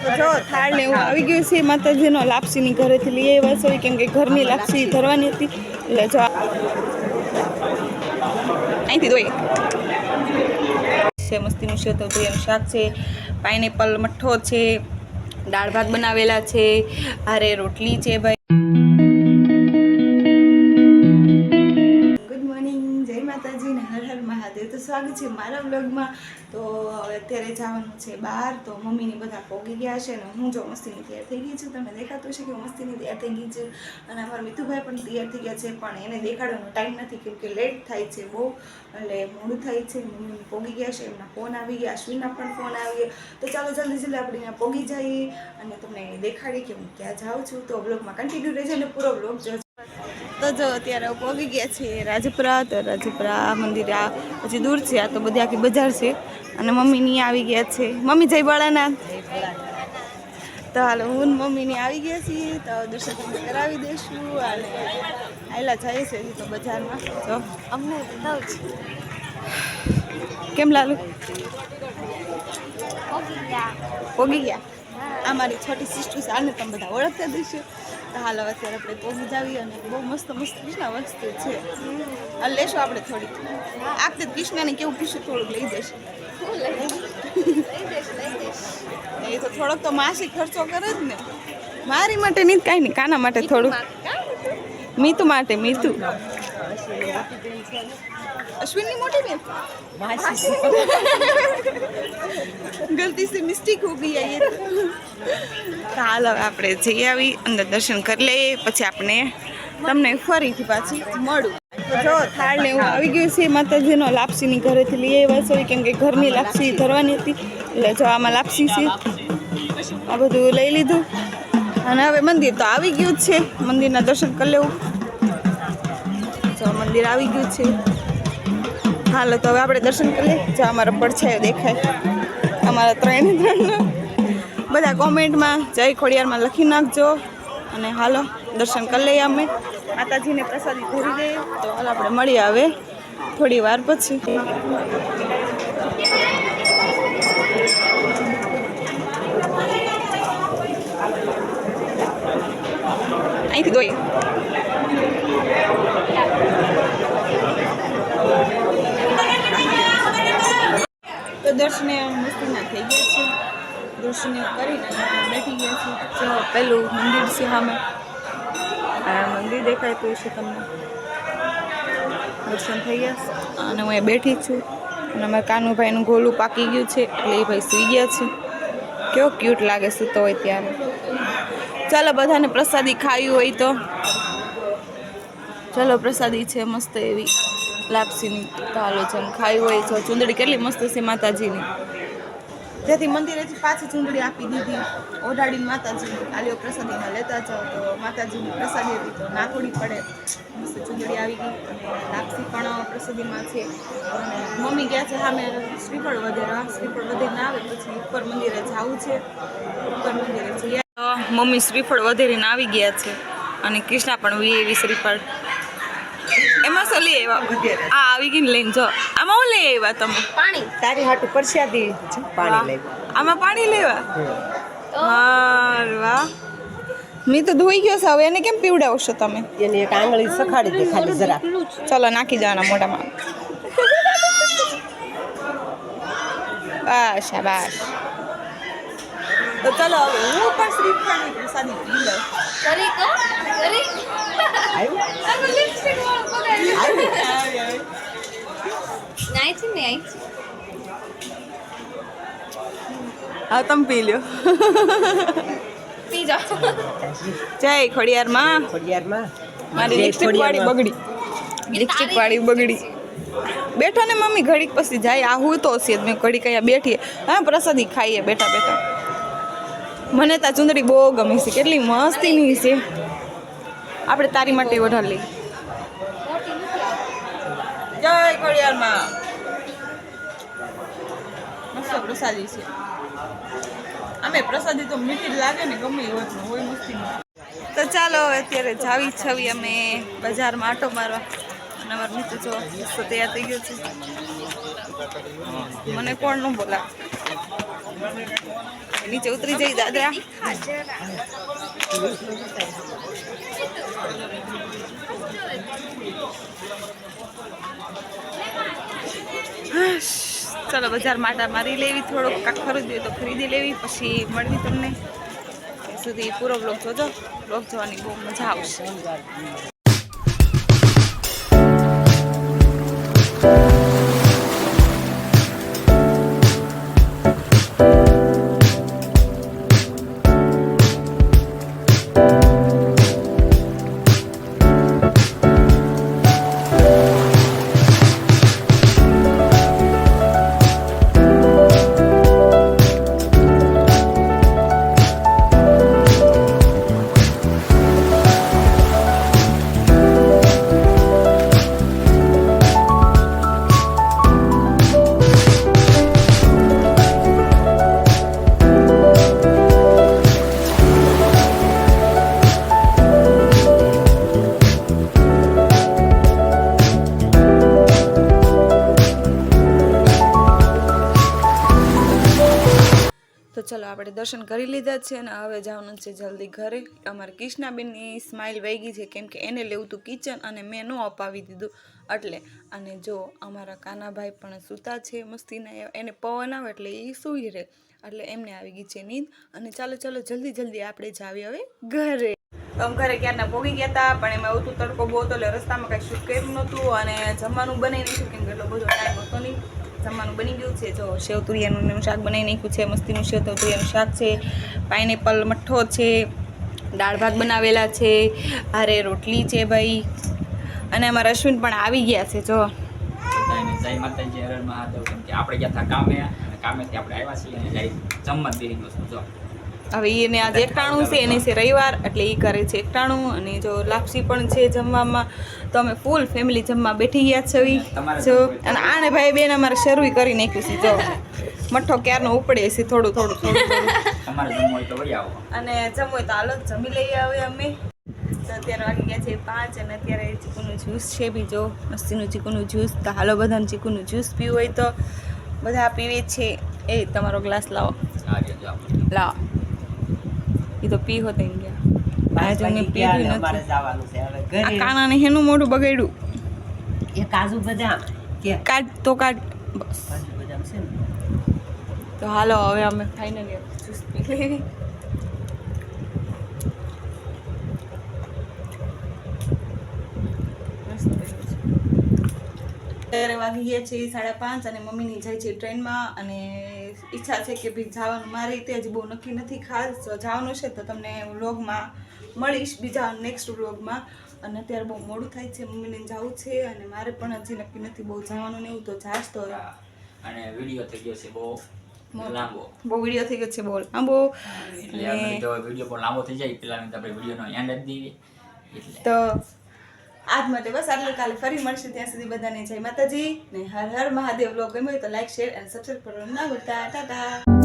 જો, થાળ ને એવું આવી ગયું છે. માતાજીનો લાપસીની ઘરેથી લઈ આવ્યા છે. કેમ કે ઘરની લાપસી ધરવાની હતી. એટલે જો અહીંથી દોઈ છે મસ્તીનું શેતવતું શાક છે. પાઇનેપલ મઠ્ઠો છે. દાળ ભાત બનાવેલા છે. હારે રોટલી છે ભાઈ. મહાદેવ છે મારા લગમાં તો અત્યારે જવાનું છે બહાર. તો મમ્મીને બધા પોગી ગયા છે અને હું જો મસ્તીની તૈયાર થઈ ગઈ છું. તમને દેખાતું છે કે મસ્તીની તૈયાર થઈ ગઈ છું. અને અમારા મિતુભાઈ પણ તૈયાર થઈ ગયા છે, પણ એને દેખાડવાનો ટાઈમ નથી કેમ કે લેટ થાય છે બહુ. એટલે મોડું થાય છે. મમ્મીને પોગી ગયા છે, એમના ફોન આવી ગયા અશ્વિનના પણ ફોન આવી ગયા. તો ચાલો જલ્દી જલ્દી આપણે અહીંયા પોગી જઈએ અને તમને દેખાડી કે હું ક્યાં જાઉં છું. તો બ્લોગમાં કન્ટિન્યુ રહેજો અને પૂરો બ્લોગ જોજો. તો જો અત્યારે પહોંચી ગયા છે રાજપુરા તો રાજપુરા મંદિર આ પછી દૂર છે આ તો બધી આખી બજાર છે. અને મમ્મી ની આવી ગયા છે. મમ્મી જય બાળાનાથ તો હાલ હું ને મમ્મી ની આવી ગયા છીએ તો દર્શન તમને કરાવી દઈશું. અને આયલા જાય છે તો બજારમાં. તો અમને બતાવું કેમ લાલુ? પોગી ગયા. આ મારી છોટી સિસ્ટર છે આને તમે બધા ઓળખતા દઈશું હાલ હવે અત્યારે આપણે પોગી જાવી અને બહુ મસ્ત મસ્ત કૃષ્ણ વસ્તુ છે. આ લેશું આપણે થોડીક. આખતે કૃષ્ણને કેવું કૃષ્ણ થોડુંક લઈ જશે એ તો થોડોક તો માસી ખર્ચો કરે જ ને. મારી માટે નહીં કાંઈ નહીં કાના માટે થોડુંક. મીતુ માટે મીતુ. અશ્વિનની મોટી બેન ગલતી સે મિસ્ટેક હો ગઈ है ये તો હાલ હવે આપણે જઈ આવી અંદર દર્શન કરી લઈએ પછી આપણે તમને ફરીથી પાછી મળું તો જો થાળ ને એવું આવી ગયું છે માતાજીનો લાપસીની ઘરેથી લઈ આવ્યા છે કેમ કે ઘરની લાપસી ધરવાની હતી એટલે જો આમાં લાપસી છે આ બધું લઈ લીધું. અને હવે મંદિર તો આવી ગયું જ છે મંદિરના દર્શન કરી લેવું. જો મંદિર આવી ગયું છે. હાલો, તો હવે આપણે દર્શન કરી લઈએ. જો અમારા પડછાયો દેખાય. અમારા ત્રણે ત્રણ બધા કોમેન્ટમાં જય ખોડિયારમાં લખી નાખજો. અને હાલો, દર્શન કરી લઈએ અમે. માતાજીને પ્રસાદી પૂરી દઈએ. તો હાલ, આપણે મળીએ હવે થોડી વાર પછી. અહીંથી દોઈ તો દર્શને મસ્તીના થઈ ગયા છે દર્શન કરીને બેઠી ગયા છે જો, પેલું મંદિર છે સામે. આ મંદિર દેખાતું હશે તમને. દર્શન થઈ ગયા. છે અને હું બેઠી છું. અને અમારા કાનુભાઈનું ગોલું પાકી ગયું છે. એટલે એ ભાઈ સૂઈ ગયા છે. કેવો ક્યુટ લાગે સૂતો હોય ત્યારે. ચાલો, બધાને પ્રસાદી ખાવી હોય તો. ચલો, પ્રસાદી છે મસ્ત એવી. લાપસીની હાલો જેમ ખાઈ હોય તો ચૂંદડી કેટલી મસ્ત છે માતાજીની. જેથી મંદિરેથી પાછી ચૂંદડી આપી દીધી. ઓઢાડીને માતાજીની આલીઓ પ્રસાદીમાં લેતા જાઓ તો માતાજીની પ્રસાદી હતી તો નાથોડી પડે. મસ્ત ચૂંદડી આવી ગઈ. અને લાપસી પણ પ્રસાદીમાં છે. અને મમ્મી ગયા છે સામે શ્રીફળ વધેરા શ્રીફળ વધેર ના આવે પછી ઉપર મંદિરે જવું છે. ઉપર મંદિરે જઈએ મમ્મી શ્રીફળ વધેરીને આવી ગયા છે. અને કૃષ્ણા પણ વી એવી શ્રીફળ લઈ આવ્યા. આ આવી ગઈ લઈને જો. આમાં હું લઈ આવ્યા તમે? પાણી. તારી હાટુ પરસ્યાદી પાણી લઈ આમાં પાણી લેવા મેં તો ધોઈ ગયો છે. હવે એને કેમ પીવડાવશો તમે? એની એક આંગળી સખાડી દે ખાલી જરા. ચલો નાખી જવાના મોઢામાં. બસ બસ તો ચલો હવે હું પણ શ્રીફળની પ્રસાદી પી લઉં. કરી કો કરી લિપસ્ટિક છે ને આઈ હા તમે પી લ્યો. પી જાઓ જય ખોડિયારમાં. ખોડિયારમાં. મારી લિપસ્ટિક વાળી બગડી. લિપસ્ટિક વાળી બગડી. બેઠો ને મમ્મી ઘડીક પછી જાય. આ હું તો છે મેં ઘડીક અહીંયા બેઠીએ હા પ્રસાદી ખાઈએ. બેઠા બેઠા. મને તા ચુંદડી બહુ ગમે છે. કેટલી મસ્તીની છે. આપણે તારી માટે વધારે લઈ મોટી નથી આવતી. જય ખોડિયારમાં મસ્ત પ્રસાદી છે. અમે પ્રસાદી તો મીઠી લાગે ને ગમે એ હોત હોય મસ્તી તો ચાલો હવે અત્યારે જાવી છવી અમે બજારમાં આટો મારવા. અને અમારું મિત્ર જો મસ્ત તૈયાર થઈ ગયો છે. મને કોણ ન બોલા નીચે ઉતરી જઈ દાદા. ચલો બજાર માટા મારી લેવી થોડુંક કાંક ખરીદવી તો ખરીદી લેવી, પછી મળવી તમને. સુધી પૂરો બ્લોગ જોજો. બ્લોગ જોવાની બહુ મજા આવશે. આપણે દર્શન કરી લીધા છે અને હવે જવાનું છે જલ્દી ઘરે. અમારે કિષ્ણાબેનની સ્માઇલ વહી ગઈ છે કેમ કે એને લેવું હતું કિચન અને મેં ન અપાવી દીધું. એટલે અને જો અમારા કાનાભાઈ પણ સૂતા છે, મસ્તીના એને પવન આવે એટલે એ સૂઈ રહે. એટલે એમને આવી ગઈ છે નીંદ. અને ચાલો ચાલો, જલ્દી જલ્દી આપણે જાવી હવે ઘરે. તો ઘરે ક્યારના ભોગી ગયા હતા પણ એમાં આવતું તડકો બહુ હતો એટલે રસ્તામાં કાંઈ શૂટ કર્યું નહોતું અને જમવાનું બનાવી કેમ કે એટલો બધો ટાઈમ હતો નહીં. જમવાનું બની ગયું છે. જો સેવ તુરિયાનું શાક બનાવી નાખ્યું છે. મસ્તીનું સેવ તુરિયાનું શાક છે. પાઇનેપલ મઠ્ઠો છે. દાળ ભાત બનાવેલા છે. અરે રોટલી છે ભાઈ. અને અમારા અશ્વિન પણ આવી ગયા છે જો. જય માતાજી હર હર મહાદેવ. કેમ કે આપણે ગયા હતા કામે અને કામેથી આપણે આવ્યા છીએ અને જઈ જમવા બેસી ગયો જો. હવે એને આજે એકટાણું છે એને છે. રવિવાર એટલે એ કરે છે એકટાણું. અને જો લાપસી પણ છે જમવામાં. તો અમે ફૂલ ફેમિલી જમવા બેઠી ગયા છે ઈ. જો અને આને ભાઈ બેન અમારે શરૂ કરી નાખ્યું છે જો. મઠ્ઠો ક્યારનો ઉપડે છે થોડું થોડું થોડું અને જમવું હોય તો હાલો જમી લઈએ હવે અમે. તો અત્યારે વાગી ગયા છે પાંચ અને અત્યારે ચીકુનું જ્યુસ છે બીજો મસ્તીનું ચીકુનું જ્યુસ તો હાલો બધાને ચીકુનું જ્યુસ પીવું હોય તો બધા પીવે છે. એ તમારો ગ્લાસ લાવો. જો લાવો. એ તો પી હોત ગયા ગયા પીધું અમારે નથી. જવાનું છે. હવે ઘરે કાનાને હેનું મોઢું બગાડ્યું. એ કાજુ બદામ. કે કાટ તો કાટ બસ. કાજુ બદામ છે ને. તો હાલો હવે અમે ફાઇનલી જ્યુસ પી. અત્યારે વાગી છીએ છે સાડા પાંચ અને મમ્મીની જાય છે ટ્રેનમાં અને ઈચ્છા છે કે ભાઈ જવાનું. મારી રીતે હજી બહુ નક્કી નથી ખાસ. જવાનું છે તો તમને વ્લોગમાં મળીશ બીજા નેક્સ્ટ વ્લોગમાં અને અત્યારે બહુ મોડું થાય છે મમ્મીને જવું છે અને મારે પણ હજી નક્કી નથી બહુ જવાનું ને એવું તો જાશ તો અને વીડિયો થઈ ગયો છે બહુ લાંબો. બહુ વીડિયો થઈ ગયો છે બહુ લાંબો. એટલે જો વીડિયો પણ લાંબો થઈ જાય પેલા આપણે વિડીયોનો એન્ડ જ દઈએ તો આજ માટે બસ આટલું કાલે ફરી મળશે ત્યાં સુધી બધાને. જય માતાજી ને હર હર મહાદેવ. લોક ગમ્યો તો લાઈક શેર અને સબસ્ક્રાઈબ કરવાનું ના ભૂલતા. ટાટા.